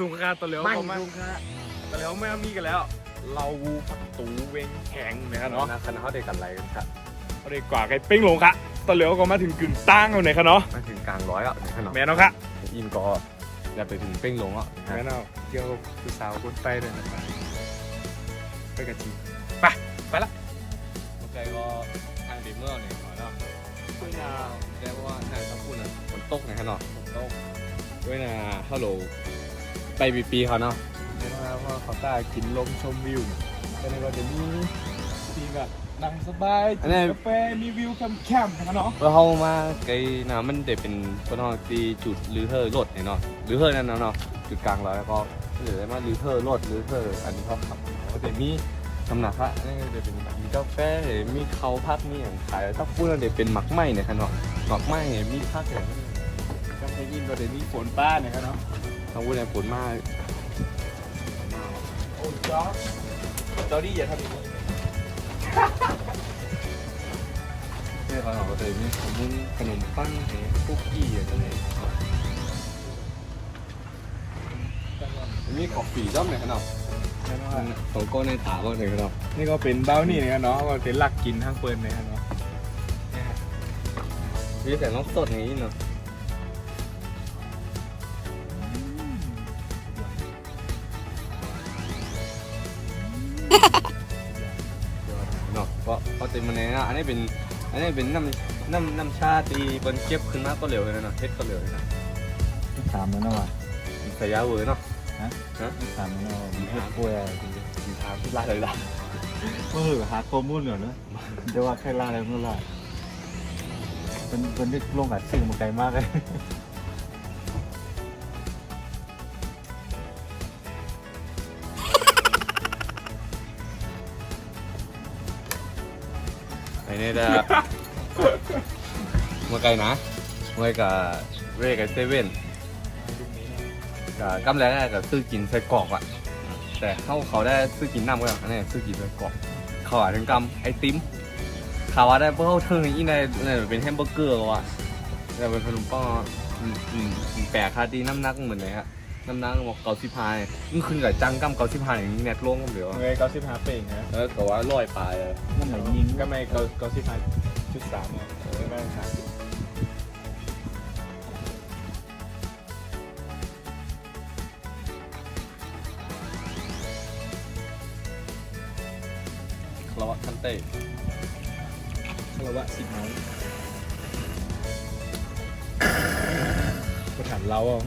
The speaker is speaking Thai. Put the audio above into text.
สุงคาตะเหลียวไม่เขามาลุงครับตะเหลียวไม่มีกันแล้ว เราพักตูเวงแข็งนะครับเนาะนะคณะเขาเด็กกันไรกันครับเอาดีกว่าไก่ปิ้งลงค่ะตะเหลียวก็มาถึงกึ่งตั้งแล้วเนี่ยค่ะเนาะมาถึงกลางร้อยแล้วนะคณะแม่เนาะค่ะอินก็จะไปถึงเป้งลงแล้วนะแม่เนาะเกี่ยวคือสาวคนไปเลยนะครับไปกันจีไปไปละโอเคก็ทางเดเมอร์เนี่ยขอเนาะด้วยนะแจ้ว่าทางทับคุณอะฝนตกนะคณะฝนตกด้วยนะฮัลโหล ไปปีปีเขาเนาะเห็นไหมว่าเขาตากินลมชมวิวก็เลยว่าจะมีทีแบบนั่งสบายจิบกาแฟมีวิวแคมป์ๆนะครับเนาะเมื่อเขามาไกลนะมันเด็เป็นคนห้องตีจุดหรือเธอรถเนี่ยเนาะหรือเธอนั่นเนาะเนาะจุดกลางร้อยแล้วก็เหลือมาหรือเธอรถหรือเธออันนี้เขาขับก็จะมีสำนักพระนี่ก็จะเป็นแบบมีกาแฟหรือมีเขาพักมีอย่างขายถ้าพูดแล้วเดี๋ยวเป็นหมักไหมเนี่ยครับเนาะหมักไหมเนี่ยมีพักอย่างนี้ กาแฟยินก็เดี๋ยวมีฝนป้าเนี่ยครับเนาะถ้าพูดในผลมากโอ้จ๊อบจอดี้อย่าทำอย่างนี้เนี่ยเขาบอกว่าจะมีขนมขนมปังเนี่ยคุกกี้อย่างเงี้ยมีขอบฝีด้อมเนี่ยครับเนาะของก้นในตาก็เลยครับเนาะนี่ก็เป็นเบ้านี่นะครับเนาะก็เป็นหลักกินทั้งเปิลนะครับเนาะมีแต่น้องสดอย่างนี้เนาะ เนาะเพราะเพราะเต็มมันเนี่ยนะอันนี้เป็นอันนี้เป็นน้ำน้ำน้ำชาตีบนเก็บขึ้นมาก็เหลวเลยนะเฮ็ดก็เหลวเลยนะถามแล้วนะว่าใส่ยาเวอร์เนาะถามแล้วนะว่ามีเพื่อนป่วยอะไรกินทางที่ร้านเลยล่ะเมื่อหาข้อมูลเหรอเนอะเดี๋ยวว่าแค่ล่าอะไรเมื่อไหร่เป็นเป็นที่ลงอัดสิ่งมาไกลมากเลย นี่จะเมื่อไกลนะเมื่อกับเวกับเซเว่นกับกำแรกกับซื้อกินใส่กรอกอะ แต่เขาเขาได้ซื้อกินน้ำก็อันนี้ซื้อกินใส่กรอกเขาอาถึงกำไอติมเขาว่าได้เพราะเขาเทิงอีในในเป็นแฮมเบอร์เกอร์ว่ะแต่เป็นขนมปังอืมอืมอืมแปลกคาตีน้ำหนักเหมือนไหนฮะ น้ำหนักบอกเกาสิพายมึงขึ้นกับจังกำเกาสิพายอย่างนี้แนทลงกันเดี๋ยวเงยเก้าสิบห้าเป่งนะแล้วก็ว่าลอยปลายอะนั่นไหนยิงก็ไม่เก้าเก้าสิบห้าจุดสามเนี่ยเออไม่ต้องสามสิบคลอสคันเต้คารวะสิบน้องก็ถามเราอะ